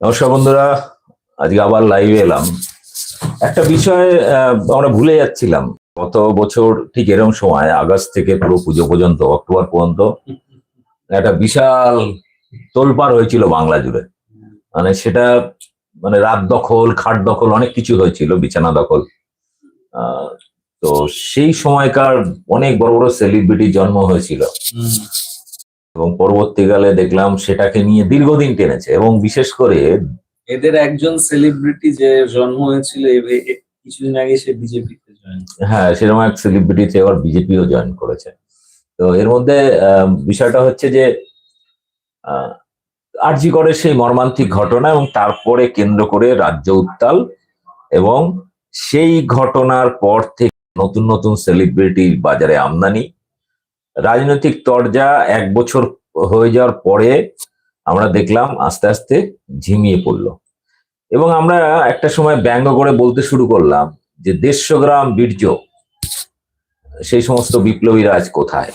নমস্কার বন্ধুরা, আজকে আবার লাইভে এলাম। একটা বিষয় আমরা ভুলে যাচ্ছিলাম। গত বছর ঠিক এরকম সময়, আগস্ট থেকে পুরো পুজো পর্যন্ত, অক্টোবর পর্যন্ত, একটা বিশাল তোলপাড় হয়েছিল বাংলা জুড়ে। মানে সেটা মানে রাত দখল, খাট দখল, অনেক কিছু হয়েছিল, বিছানা দখল। তো সেই সময়কার অনেক বড় বড় সেলিব্রিটি জন্ম হয়েছিল। এবং পরবর্তীকালে দেখলাম সেটাকে নিয়ে দীর্ঘদিন টেনেছে এবং বিশেষ করে এদের একজন সেলিব্রিটি যে জন্ম হয়েছিল কিছুদিন আগে সে বিজেপিতে জয়েন হ্যাঁ সেরকম এক সেলিব্রিটিতে এবার বিজেপিও জয়েন করেছে। তো এর মধ্যে আহ, বিষয়টা হচ্ছে যে আরজি করে সেই মর্মান্তিক ঘটনা এবং তারপরে কেন্দ্র করে রাজ্য উত্তাল এবং সেই ঘটনার পর থেকে নতুন নতুন সেলিব্রিটি বাজারে আমদানি। রাজনৈতিক তরজা এক বছর হয়ে যাওয়ার পরে আমরা দেখলাম আস্তে আস্তে ঝিমিয়ে পড়ল। এবং আমরা একটা সময় ব্যঙ্গ করে বলতে শুরু করলাম যে দেড়শো গ্রাম বীর্য সেই সমস্ত বিপ্লবীরা আজ কোথায়?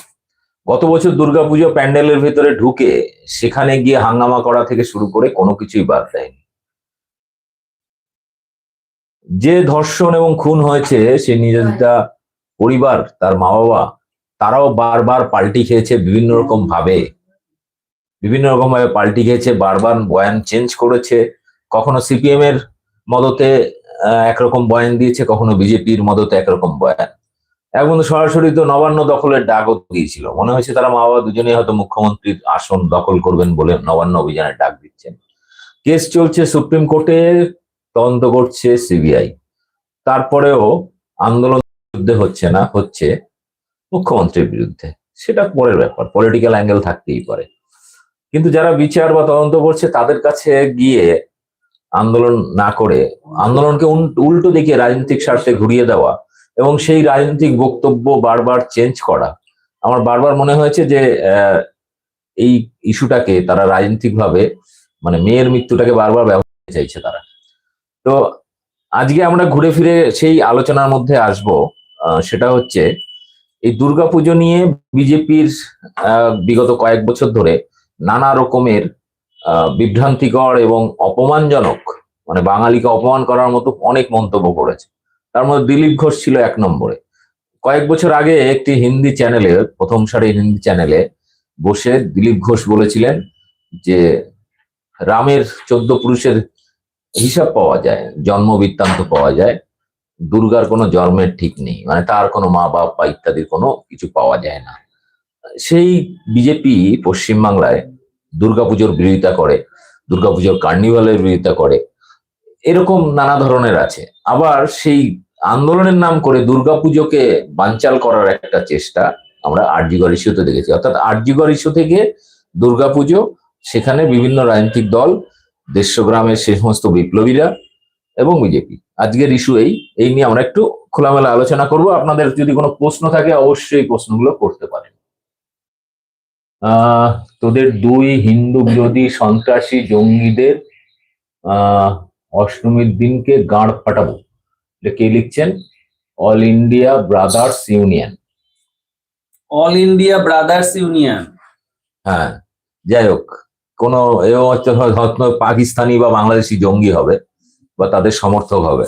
গত বছর দুর্গাপুজো প্যান্ডেলের ভেতরে ঢুকে সেখানে গিয়ে হাঙ্গামা করা থেকে শুরু করে কোনো কিছুই বাদ দেয়নি। যে ধর্ষণ এবং খুন হয়েছে সে নির্যাতিতা পরিবার তার মা বাবা তারাও বারবার পাল্টি খেয়েছে বিভিন্ন রকম ভাবে। বিভিন্ন রকম ভাবে পাল্টি খেয়েছে, বারবার বয়ান চেঞ্জ করেছে। কখনো সিপিএম এর মদতে একরকম বয়ান দিয়েছে, কখনো বিজেপির মদতে একরকম বয়ান। এখন সরাসরি তো নবান্ন দখলের ডাকও দিয়েছিল। মনে হয়েছে তারা মা বাবা দুজনেই হয়তো মুখ্যমন্ত্রীর আসন দখল করবেন বলে নবান্ন অভিযানের ডাক দিচ্ছেন। কেস চলছে সুপ্রিম কোর্টে, তদন্ত করছে সিবিআই তারপরেও আন্দোলন হচ্ছে না, হচ্ছে। মুখ্যমন্ত্রীর বিরুদ্ধে। সেটা পরের ব্যাপার পলিটিক্যাল অ্যাঙ্গেল থাকতেই পারে। কিন্তু যারা বিচার বা তদন্ত করছে, তাদের কাছে গিয়ে আন্দোলন না করে, আন্দোলনকে উল্টো দিকে রাজনৈতিক স্বার্থে ঘুরিয়ে দেওয়া এবং সেই রাজনৈতিক বক্তব্য বারবার চেঞ্জ করা। আমার বারবার মনে হয়েছে যে এই ইস্যুটাকে তারা রাজনৈতিকভাবে মানে মেয়ের মৃত্যুটাকে বারবার ব্যবহার চাইছে তারা। তো আজকে আমরা ঘুরে ফিরে সেই আলোচনার মধ্যে আসব সেটা হচ্ছে এই দুর্গাপুজো নিয়ে বিজেপির বিগত কয়েক বছর ধরে নানা রকমের বিভ্রান্তিকর এবং অপমানজনক মানে বাঙালিকে অপমান করার মতো অনেক মন্তব্য করেছে। তার মধ্যে দিলীপ ঘোষ ছিল এক নম্বরে। কয়েক বছর আগে একটি হিন্দি চ্যানেলে, প্রথম সারির হিন্দি চ্যানেলে বসে দিলীপ ঘোষ বলেছিলেন যে, রামের চোদ্দ পুরুষের হিসাব পাওয়া যায়, জন্ম বৃত্তান্ত পাওয়া যায়। দুর্গার কোনো জন্মের ঠিক নেই মানে তার কোনো মা বাপ বা ইত্যাদির কোনো কিছু পাওয়া যায় না। সেই বিজেপি পশ্চিমবাংলায় দুর্গাপুজোর বিরোধিতা করে, দুর্গাপুজোর কার্নিভালের বিরোধিতা করে, এরকম নানা ধরনের আছে। আবার সেই আন্দোলনের নাম করে দুর্গাপুজোকে বানচাল করার একটা চেষ্টা আমরা আরজিগর ইস্যুতে দেখেছি। অর্থাৎ আরজিগর ইস্যু থেকে দুর্গাপুজো, সেখানে বিভিন্ন রাজনৈতিক দল, দেড়শো গ্রামের সে সমস্ত বিপ্লবীরা এবং বিজেপি। আজকের ইস্যু এই এই নিয়ে আমরা একটু খোলামেলা আলোচনা করব। আপনাদের যদি কোনো প্রশ্ন থাকে অবশ্যই প্রশ্নগুলো করতে পারেন। আহ তোদের দুই হিন্দু বিরোধী সন্ত্রাসী জঙ্গিদের আহ অষ্টমীর দিনকে গাঁড় ফাটাবো। কে লিখছেন? All India brothers union. All India brothers union. হ্যাঁ যাই হোক কোনো এও হচ্ছে হয়তো পাকিস্তানি বা বাংলাদেশি জঙ্গি হবে। বা তাদের সমর্থক হবে।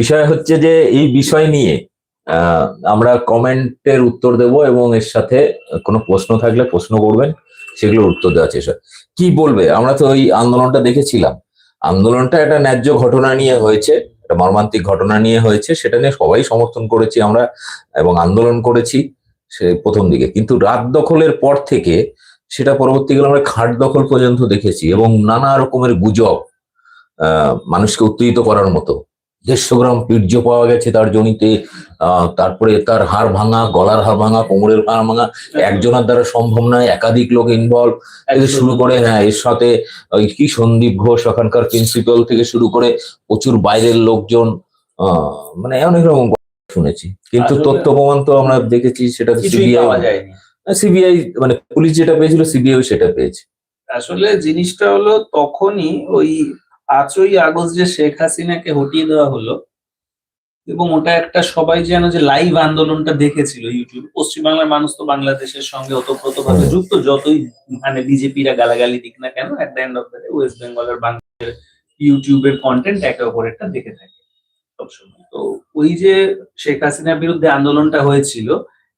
বিষয় হচ্ছে যে এই বিষয় নিয়ে আমরা কমেন্টের উত্তর দেব এবং এর সাথে কোনো প্রশ্ন থাকলে প্রশ্ন করবেন, সেগুলোর উত্তর দেওয়ার চেষ্টা। কি বলবে? আমরা তো ওই আন্দোলনটা দেখেছিলাম। আন্দোলনটা একটা ন্যায্য ঘটনা নিয়ে হয়েছে, একটা মর্মান্তিক ঘটনা নিয়ে হয়েছে, সেটা নিয়ে সবাই সমর্থন করেছি আমরা এবং আন্দোলন করেছি সে প্রথম দিকে। কিন্তু রাত দখলের পর থেকে সেটা পরবর্তীকালে আমরা খাট দখল পর্যন্ত দেখেছি এবং নানা রকমের গুজব মানুষকে উত্তেজিত করার মতো। দেড়শো গ্রাম পীর্য পাওয়া গেছে তার জনিতে তারপরে তার হাড় ভাঙা গলার হাড় ভাঙা কোমরের হাড় ভাঙা একজনের দ্বারা সম্ভব নয় একাধিক লোক ইনভলভ থেকে শুরু করে হ্যাঁ এর সাথে কি সন্দীপ ঘোষ ওখানকার প্রিন্সিপাল থেকে শুরু করে প্রচুর বাইরের লোকজন আহ, মানে অনেক রকম শুনেছি। কিন্তু তথ্য প্রমাণ তো আমরা দেখেছি সেটা যায়নি। সিবিআই মানে পুলিশ যেটা পেয়েছিল সিবিআই সেটা পেয়েছে। আসলে জিনিসটা হলো তখনই ওই পাঁচই আগস্ট যে শেখ হাসিনাকে হটিয়ে দেওয়া হলো, এবং ওটা একটা সবাই যেন যে লাইভ আন্দোলনটা দেখেছিল ইউটিউবে পশ্চিমবাংলার মানুষ তো বাংলাদেশের সঙ্গে ওতপ্রোতভাবে হুম। যুক্ত, যতই মানে বিজেপিরা গালাগালি দিক না কেন at the end of the day West বেঙ্গলের বাংলাদেশের ইউটিউবের কন্টেন্ট একে অপরেরটা দেখে থাকে সবসময় তো ওই যে শেখ হাসিনার বিরুদ্ধে আন্দোলনটা হয়েছিল,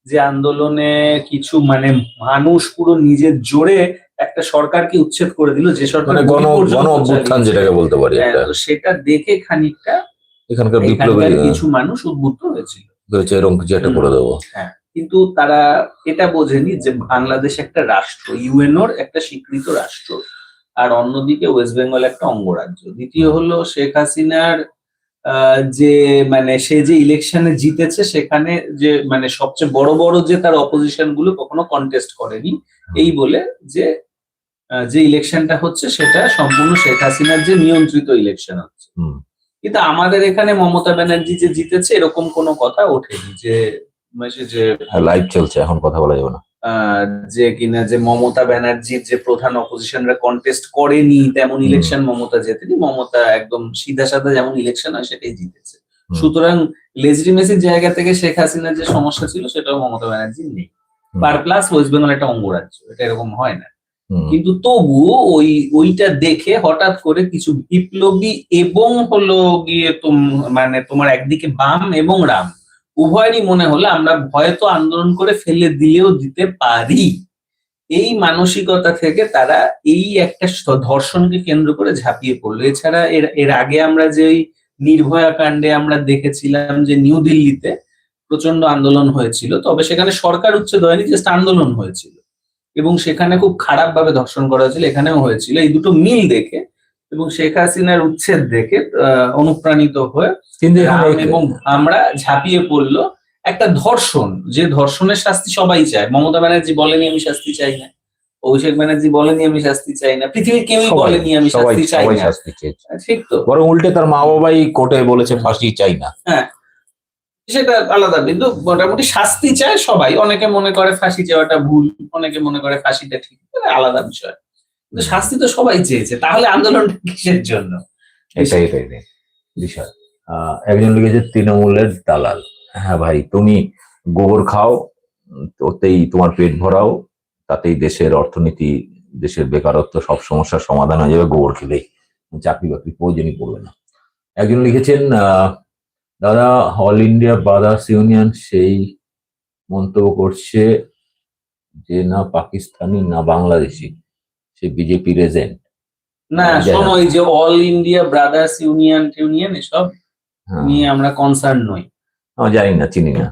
যে আন্দোলনে কিছু মানে মানুষ পুরো নিজের জোরে একটা সরকারকে উচ্ছেদ করে দিল যে সরকার মানে গণ অভ্যুত্থান যেটাকে বলতে পারি হ্যাঁ, সেটা দেখে খানিকটা এখানকার বিপ্লবী কিছু মানুষ উদ্বুদ্ধ হয়েছিল। হয়েছে এরকম কিছু একটা করে দেবো। কিন্তু তারা এটা বোঝেনি যে বাংলাদেশ একটা রাষ্ট্র ইউএনওর একটা স্বীকৃত রাষ্ট্র আর অন্যদিকে ওয়েস্ট বেঙ্গল একটা অঙ্গরাজ্য। দ্বিতীয় হলো শেখ হাসিনার আহ, যে মানে সে যে ইলেকশনে জিতেছে সেখানে যে মানে সবচেয়ে বড় বড় যে তার অপোজিশনগুলো কখনো কন্টেস্ট করেনি এই বলে যে যে ইলেকশনটা হচ্ছে সেটা সম্পূর্ণ শেখ হাসিনার যে নিয়ন্ত্রিত ইলেকশন হচ্ছে। কিন্তু আমাদের এখানে মমতা ব্যানার্জি যে জিতেছে এরকম কোনো কথা ওঠেনি যে মানে যে লাইভ চলছে এখন কথা বলা যাবে না। যে কিনা যে মমতা ব্যানার্জির যে প্রধান অপোজিশনরা কন্টেস্ট করেনি তেমন ইলেকশন মমতা জেতেনি। মমতা একদম সিধা সাদা যেমন ইলেকশন হয় সেটাই জিতেছে। সুতরাং লেজিটিমেসির জায়গা থেকে শেখ হাসিনার যে সমস্যা ছিল সেটাও মমতা ব্যানার্জি নেই। পার প্লাস ওয়েস্ট বেঙ্গল একটা অঙ্গরাজ্য এটা এরকম হয় না। কিন্তু তবুও ওই, ওইটা দেখে হঠাৎ করে কিছু বিপ্লবী এবং হলো গিয়ে মানে তোমার একদিকে বাম এবং রাম, উভয়েরই মনে হলো আমরা হয়তো আন্দোলন করে ফেলে দিলেও দিতে পারি। এই মানসিকতা থেকে তারা এই একটা ধর্ষণকে কেন্দ্র করে ঝাঁপিয়ে পড়ল। এছাড়া এর এর আগে আমরা যে নির্ভয়া কাণ্ডে আমরা দেখেছিলাম যে নিউ দিল্লিতে প্রচণ্ড আন্দোলন হয়েছিল, তবে সেখানে সরকার উচ্ছেদ হয়নি জাস্ট আন্দোলন হয়েছিল। এবং সেখানে খুব খারাপ ভাবে ধর্ষণ করা হয়েছিল এখানেও হয়েছিল। এই দুটো মিল দেখে এবং শেখ হাসিনার উচ্ছেদ দেখে অনুপ্রাণিত হয়ে এবং আমরা ঝাঁপিয়ে পড়ল একটা ধর্ষণ যে ধর্ষণের শাস্তি সবাই চায়। মমতা ব্যানার্জি বলেনি আমি শাস্তি চাই না। অভিষেক ব্যানার্জি বলেনি আমি শাস্তি চাই না। পৃথিবীর কেউই বলেনি আমি শাস্তি চাই না। ঠিক তো। বরং উল্টে তার মা বাবাই কোর্টে বলেছে ফাঁসি চাই না। সেটা আলাদা কিন্তু মোটামুটি শাস্তি চায় সবাই। অনেকে মনে করে ফাঁসি চাওয়াটা ভুল অনেকে মনে করে ফাঁসিটা ঠিক এটা আলাদা বিষয়। কিন্তু শাস্তি তো সবাই চেয়েছে তাহলে আন্দোলনটা কিসের জন্য? এটাই এটাই বিষয়। একজন লিখেছে তৃণমূলের দালাল। হ্যাঁ ভাই তুমি গোবর খাও ওতেই তোমার পেট ভরাও তাতেই দেশের অর্থনীতি দেশের বেকারত্ব সব সমস্যার সমাধান হয়ে যাবে গোবর খেলেই। চাকরি বাকরি প্রয়োজনই পড়বে না। একজন লিখেছেন আহ, দাদা অল ইন্ডিয়া ব্রাদার্স ইউনিয়ন সেই মন্তব্য করছে যে না পাকিস্তানি না বাংলাদেশি সে বিজেপি রেজেন্ট না শোনো এই যে all India brothers union union এসব হ্যাঁ। নিয়ে আমরা কনসার্ন নই। আমি জানি না চিনি না।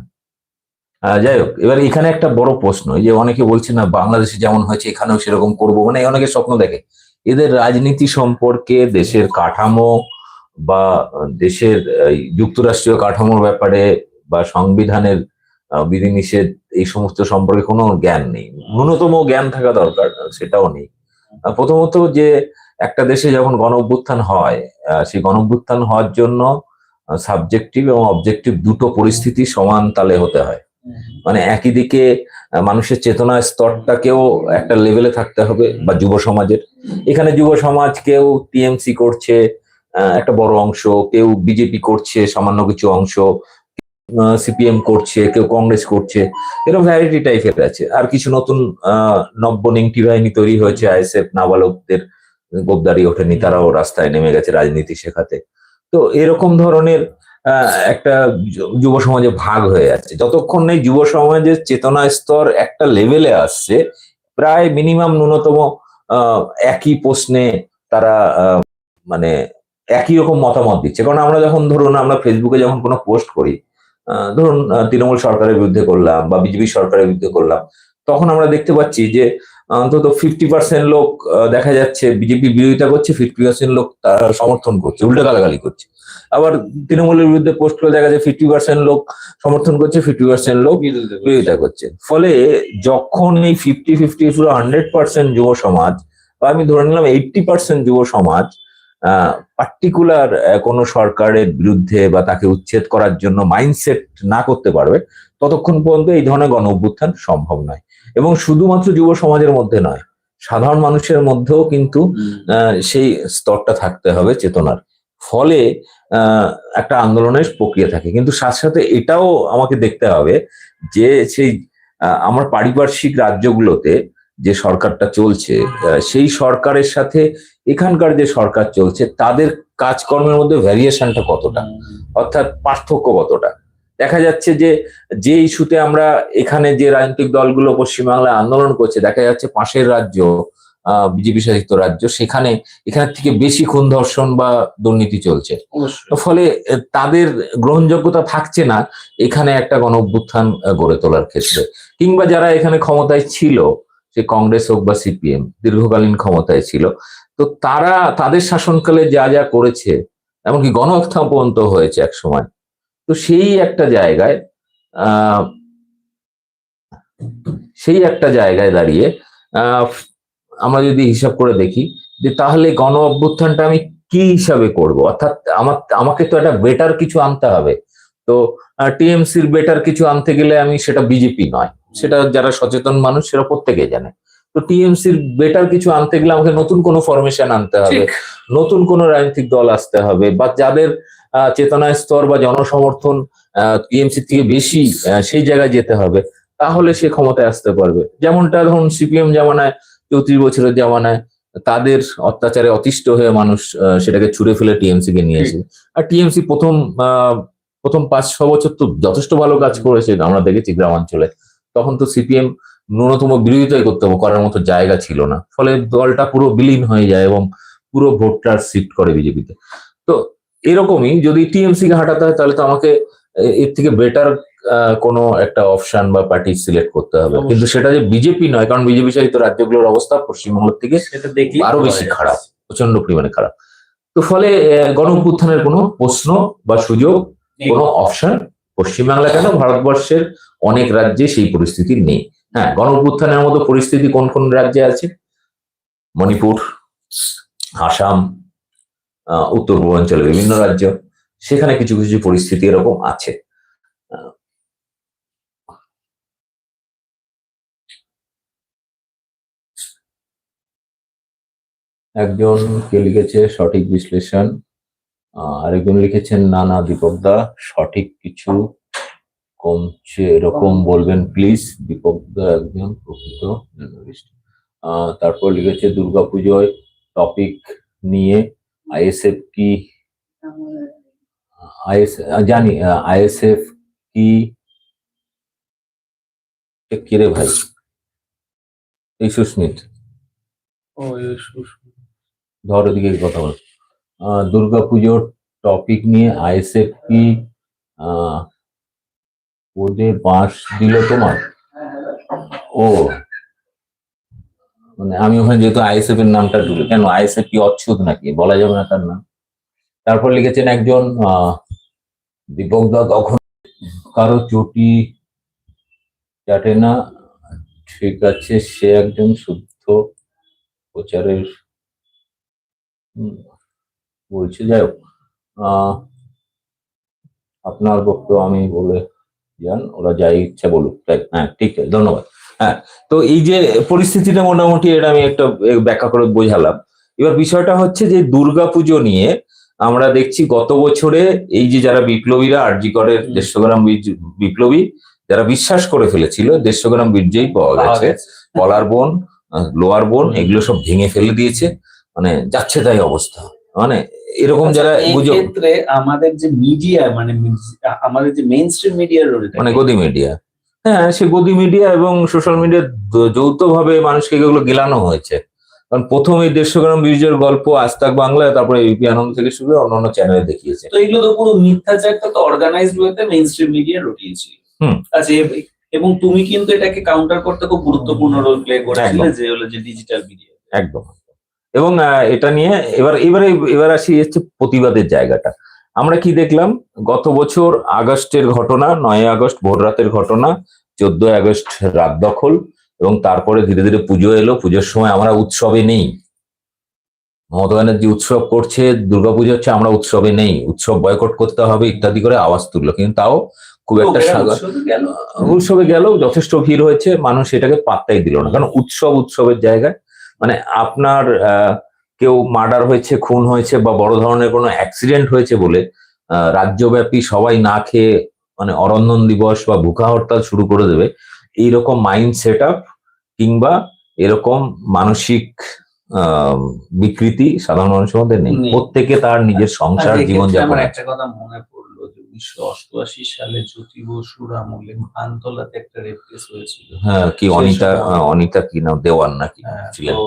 যাই হোক এবার এখানে একটা বড় প্রশ্ন যে অনেকে বলছে না বাংলাদেশে যেমন হয়েছে এখানেও সেরকম করব মানে অনেকে স্বপ্ন দেখে। এদের রাজনীতি সম্পর্কে দেশের কাঠামো বা দেশের যুক্তরাষ্ট্রীয় কাঠামোর ব্যাপারে বা সংবিধানের বিধিনিষেধ, এই সমস্ত সম্পর্কে কোনো জ্ঞান নেই। ন্যূনতম জ্ঞান থাকা দরকার, সেটাও নেই। প্রথমত যে একটা দেশে যখন গণ অভ্যুত্থান হয় সেই গণ অভ্যুত্থান হওয়ার জন্য সাবজেক্টিভ এবং অবজেক্টিভ দুটো পরিস্থিতি সমান তালে হতে হয়। মানে একই দিকে মানুষের চেতনা স্তরটাকেও একটা লেভেলে থাকতে হবে, বা যুব সমাজের। এখানে যুব সমাজ কেউ টিএমসি করছে একটা বড় অংশ, কেউ বিজেপি করছে, সামান্য কিছু অংশ সিপিএম করছে, কেউ কংগ্রেস করছে, এরকম ভ্যারাইটি টাইপের আছে। আর কিছু নতুন নব্য নিংটি বাহিনী তৈরি হয়েছে আইএসএফ নাবালকদের গোবদারি ওঠেনি, তারাও রাস্তায় নেমে গেছে রাজনীতি শেখাতে। তো এরকম ধরনের একটা যুব সমাজে ভাগ হয়ে যাচ্ছে যতক্ষণ এই যুব সমাজের চেতনা স্তর একটা লেভেলে আসছে, প্রায় মিনিমাম ন্যূনতম একই প্রশ্নে তারা মানে একই রকম মতামত দিচ্ছে। কারণ আমরা যখন ধরুন আমরা ফেসবুকে যখন কোনো পোস্ট করি ধরুন তৃণমূল সরকারের বিরুদ্ধে করলাম বা বিজেপি সরকারের বিরুদ্ধে করলাম, তখন আমরা দেখতে পাচ্ছি যে অন্তত ফিফটি পার্সেন্ট লোক দেখা যাচ্ছে বিজেপি বিরোধিতা করছে ফিফটি পার্সেন্ট লোক তারা সমর্থন করছে, উল্টো গালাগালি করছে। আবার তৃণমূলের বিরুদ্ধে পোস্ট করে দেখা যায় ফিফটি পার্সেন্ট লোক সমর্থন করছে ফিফটি পার্সেন্ট লোক বিরোধিতা করছে। ফলে যখন এই ফিফটি ফিফটি পুরো হান্ড্রেড পার্সেন্ট যুব সমাজ, বা আমি ধরে নিলাম এইটটি পার্সেন্ট যুব সমাজ পার্টিকুলার কোনো সরকারের বিরুদ্ধে বা তাকে উচ্ছেদ করার জন্য মাইন্ডসেট না করতে পারবে ততক্ষণ পর্যন্ত এই ধরনের গণ অভ্যুত্থান সম্ভব নয়। এবং শুধুমাত্র যুব সমাজের মধ্যে নয় সাধারণ মানুষের মধ্যেও কিন্তু আহ, সেই স্তরটা থাকতে হবে চেতনার। ফলে আহ, একটা আন্দোলনের প্রক্রিয়া থাকে। কিন্তু সাথে সাথে এটাও আমাকে দেখতে হবে যে সেই আমার পারিপার্শ্বিক রাজ্যগুলোতে যে সরকারটা চলছে সেই সরকারের সাথে এখানকার যে সরকার চলছে তাদের কাজকর্মের মধ্যে ভ্যারিয়েশনটা কতটা? অর্থাৎ পার্থক্য কতটা? দেখা যাচ্ছে যে যে ইস্যুতে আমরা এখানে যে রাজনৈতিক দলগুলো পশ্চিমবাংলায় আন্দোলন করছে দেখা যাচ্ছে পাশের রাজ্য বিজেপি শাসিত রাজ্য সেখানে এখানের থেকে বেশি খুন ধর্ষণ বা দুর্নীতি চলছে। ফলে তাদের গ্রহণযোগ্যতা থাকছে না এখানে একটা গণ অভ্যুত্থান গড়ে তোলার ক্ষেত্রে। কিংবা যারা এখানে ক্ষমতায় ছিল সে কংগ্রেস হোক বা সিপিএম, দীর্ঘকালীন ক্ষমতায় ছিল। তো তারা তাদের শাসনকালে যা যা করেছে, এমনকি গণ হত্যা পর্যন্ত হয়েছে এক সময়। তো সেই একটা জায়গায় সেই একটা জায়গায় দাঁড়িয়ে আমরা যদি হিসাব করে দেখি, যে তাহলে গণ অভ্যুত্থানটা আমি কি হিসাবে করব? অর্থাৎ আমার, আমাকে তো একটা বেটার কিছু আনতে হবে। তো টিএমসির বেটার কিছু আনতে গেলে আমি সেটা বিজেপি নয়। সেটা যারা সচেতন মানুষ সেটা প্রত্যেকে জানে। তো টিএমসির বেটার কিছু আনতে গেলে আমাকে নতুন কোনো ফরমেশন আনতে হবে নতুন কোনো রাজনৈতিক দল আসতে হবে বা যাদের আহ, চেতনার স্তর বা জনসমর্থন টিএমসি থেকে বেশি সেই জায়গায় যেতে হবে তাহলে সে ক্ষমতায় আসতে পারবে। যেমনটা ধরুন সিপিএম জামানায় চৌত্রিশ বছরের জামানায় তাদের অত্যাচারে অতিষ্ঠ হয়ে মানুষ আহ, সেটাকে ছুড়ে ফেলে টিএমসি কে নিয়ে এসে আর টিএমসি প্রথম আহ, প্রথম পাঁচ ছ বছর তো যথেষ্ট ভালো কাজ করেছে আমরা দেখেছি গ্রামাঞ্চলে। তখন তো সিপিএম ন্যূনতম বিরোধিতাই করতে হবে, করার মতো জায়গা ছিল না। ফলে দলটা পুরো বিলীন হয়ে যায় এবং পুরো ভোটটা শিফট করে বিজেপিতে। তো এরকমই যদি টিএমসি কে হাঁটাতে হয় তাহলে তো আমাকে এর থেকে বেটার কোনো একটা অপশন বা পার্টি সিলেক্ট করতে হবে। কিন্তু সেটা যে বিজেপি নয় কারণ বিজেপি শাসিত রাজ্যগুলোর অবস্থা পশ্চিমবঙ্গ থেকে সেটা দেখলে আরও বেশি খারাপ প্রচণ্ড পরিমাণে খারাপ। তো ফলে গণ কোনো প্রশ্ন বা সুযোগ কোনো অপশন পশ্চিমবাংলা কেন? ভারতবর্ষের অনেক রাজ্যে সেই পরিস্থিতি নেই। হ্যাঁ গণ মতো পরিস্থিতি কোন কোন রাজ্যে আছে? মণিপুর, আসাম উত্তর পূর্বাঞ্চলের বিভিন্ন রাজ্য, সেখানে কিছু কিছু পরিস্থিতি এরকম আছে। একজন কে লিখেছে সঠিক বিশ্লেষণ। আরেকজন লিখেছেন নানা দীপক দা সঠিক কিছু কমছে এরকম বলবেন প্লিজ দীপক দা একজন প্রকৃত। আহ, তারপর লিখেছে দুর্গাপুজোয় টপিক নিয়ে আইএসএফ কি আইএস জানি আইএসএফ কি এ কে রে ভাই? এই সুস্মিত। ধর ওদিকে কথা বল। আহ, দুর্গাপুজোর টপিক নিয়ে আইএসএফ কি ওদের বাঁশ দিল তোমার? ও। মানে আমি ওখানে যেহেতু আইএসএফ এর নামটা ঢুকে কেন আইএসএফ কি অচ্ছুত নাকি? বলা যাবে না তার নাম। তারপর লিখেছেন একজন দীপক দা, কখন কারও চটি চাটে না। ঠিক আছে, সে একজন শুদ্ধ প্রচারের বলছে যাই হোক আহ, আপনার বক্তব্য আমি বলে যান ওরা যাই ইচ্ছা বলুক তাই হ্যাঁ ঠিক আছে ধন্যবাদ হ্যাঁ তো এই যে পরিস্থিতিটা মোটামুটি এটা আমি একটা ব্যাখ্যা করে বোঝালাম এবার বিষয়টা হচ্ছে যে দুর্গাপুজো নিয়ে আমরা দেখছি গত বছরে এই যে যারা বিপ্লবীরা আরজি করের হুম। দেড়শো গ্রাম বিপ্লবী যারা বিশ্বাস করে ফেলেছিল দেড়শো গ্রাম বীর্যেই পাওয়া গেছে গেছে। কলার বোন লোয়ার বোন এগুলো সব ভেঙে ফেলে দিয়েছে মানে যাচ্ছে তাই অবস্থা মানে এরকম যারা আচ্ছা, গুজব। ক্ষেত্রে আমাদের যে মিডিয়া মানে আমাদের যে মেইন স্ট্রিম মিডিয়ার রোল মানে গদি মিডিয়া হ্যাঁ সে গদি মিডিয়া এবং সোশ্যাল মিডিয়া যৌথ ভাবে মানুষকে এগুলো গেলানো হয়েছে। কারণ প্রথম এই দেড়শো গ্রাম বীজের গল্প আজ তাক বাংলায় তারপরে ইউপি আনন্দ থেকে শুরু করে অন্যান্য চ্যানেলে দেখিয়েছে। তো এগুলো তো পুরো মিথ্যাচারটা তো অর্গানাইজড ওয়েতে মেইন স্ট্রিম মিডিয়া রটিয়েছিল হুম। আচ্ছা এবং তুমি কিন্তু এটাকে কাউন্টার করতে খুব গুরুত্বপূর্ণ রোল প্লে করেছিলে যে হলো যে ডিজিটাল মিডিয়া একদম। এবং এটা নিয়ে এবার এবারে এবার আসি হচ্ছে প্রতিবাদের জায়গাটা। আমরা কি দেখলাম? গত বছর আগস্টের ঘটনা নয় আগস্ট ভোর রাতের ঘটনা চোদ্দ আগস্ট রাত দখল এবং তারপরে ধীরে ধীরে পুজো এলো। পুজোর সময় আমরা উৎসবে নেই। মমতা ব্যানার্জি উৎসব করছে দুর্গাপুজো হচ্ছে আমরা উৎসবে নেই। উৎসব বয়কট করতে হবে ইত্যাদি করে আওয়াজ তুললো। কিন্তু তাও খুব একটা গেল? উৎসবে গেলেও যথেষ্ট ভিড় হয়েছে। মানুষ এটাকে পাত্তাই দিল না। কারণ উৎসব উৎসবের জায়গায় মানে আপনার কেউ মার্ডার হয়েছে খুন হয়েছে বা বড় ধরনের কোনো অ্যাক্সিডেন্ট হয়েছে বলে রাজ্যব্যাপী সবাই না খেয়ে মানে অরন্ধন দিবস বা ভুখা হরতাল শুরু করে দেবে এইরকম মাইন্ড সেট আপ কিংবা এরকম মানসিক আহ, বিকৃতি সাধারণ মানুষের মধ্যে নেই। প্রত্যেকে তার নিজের সংসার জীবনযাপন একটা কথা মনে উনিশশো অষ্টআশি সালে জ্যোতি বসুর আমলে ভানতলাতে একটা রেপ্রেস হয়েছিল। হ্যাঁ কি অনিতা অনিতা কি নাম দেওয়ান নাকি হ্যাঁ, ছিলেন? তো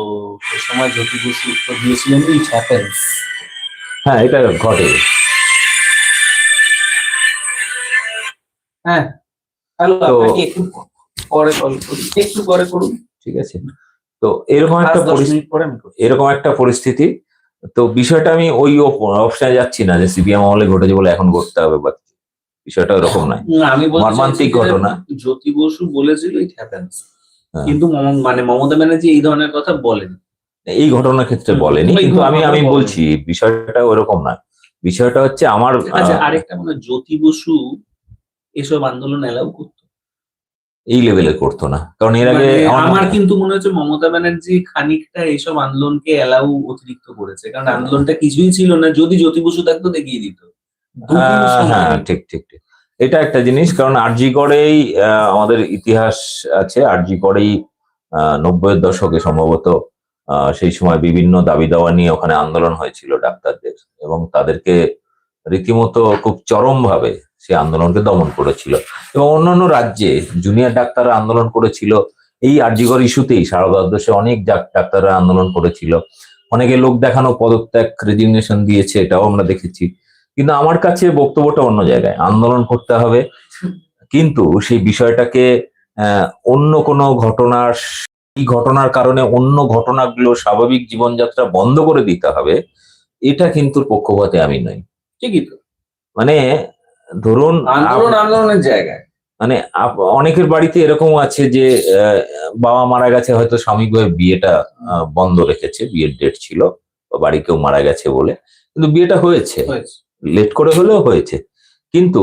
সে সময় জ্যোতি বসু উত্তর দিয়েছিলেন ইট হ্যাপেন্স হ্যাঁ এটা ঘটে। হ্যাঁ হ্যালো আপনাকে একটু পরে কল করি। একটু পরে করুন। ঠিক আছে। তো এরকম একটা পরিস্থিতি। এরকম একটা পরিস্থিতি তো বিষয়টা আমি ওই অপশনে যাচ্ছি না যে সিপিএম আমলে ঘটেছে বলে এখন ঘটতে হবে বা। বিষয়টা ওরকম নয় আমি মর্মান্তিক ঘটনা। জ্যোতি বসু বলেছিল ইট হ্যাপেন্স হ্যাঁ। কিন্তু মম- মানে মমতা ব্যানার্জি এই ধরনের কথা বলেন এই ঘটনার ক্ষেত্রে বলেনি কিন্তু আমি আমি বলছি বিষয়টা ওরকম না বিষয়টা হচ্ছে আমার আচ্ছা আরেকটা মানে জ্যোতি বসু এসব আন্দোলন এলাও করতো এই লেভেলে করতো না। কারণ এর আগে মানে আমার কিন্তু মনে হচ্ছে মমতা ব্যানার্জি খানিকটা এইসব আন্দোলনকে এলাও অতিরিক্ত করেছে। কারণ আন্দোলনটা কিছুই ছিল না যদি জ্যোতি বসু থাকতো দেখিয়ে দিত। হ্যাঁ ঠিক ঠিক ঠিক। এটা একটা জিনিস কারণ আরজি করেই আমাদের ইতিহাস আছে। আরজি করেই নব্বইয়ের দশকে সম্ভবত আহ, সেই সময় বিভিন্ন দাবি দাওয়া নিয়ে ওখানে আন্দোলন হয়েছিল ডাক্তারদের। এবং তাদেরকে রীতিমতো খুব চরম সেই আন্দোলনকে দমন করেছিল। এবং অন্যান্য রাজ্যে জুনিয়র ডাক্তাররা আন্দোলন করেছিল। এই আরজিকর ইস্যুতেই শারদাদ্দেশে অনেক ডাক- ডাক্তাররা আন্দোলন করেছিল। অনেকে লোক দেখানো পদত্যাগ রেজিগনেশন দিয়েছে, এটাও আমরা দেখেছি। কিন্তু আমার কাছে বক্তব্যটা অন্য জায়গায়। আন্দোলন করতে হবে। কিন্তু সেই বিষয়টাকে অন্য কোনো ঘটনার এই ঘটনার কারণে অন্য ঘটনাগুলো স্বাভাবিক জীবনযাত্রা বন্ধ করে দিতে হবে, এটা কিন্তু পক্ষপাতে আমি নই। ঠিকই তো? মানে ধরুন আন্দোলন আন্দোলনের জায়গায়। মানে অনেকের বাড়িতে এরকম আছে যে বাবা মারা গেছে হয়তো স্বামীভাবে বিয়েটা বন্ধ রেখেছে বিয়ের ডেট ছিল বা বাড়ি কেউ মারা গেছে বলে। কিন্তু বিয়েটা হয়েছে। লেট করে হলেও হয়েছে। কিন্তু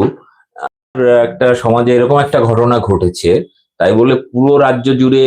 একটা সমাজে এরকম একটা ঘটনা ঘটেছে তাই বলে পুরো রাজ্য জুড়ে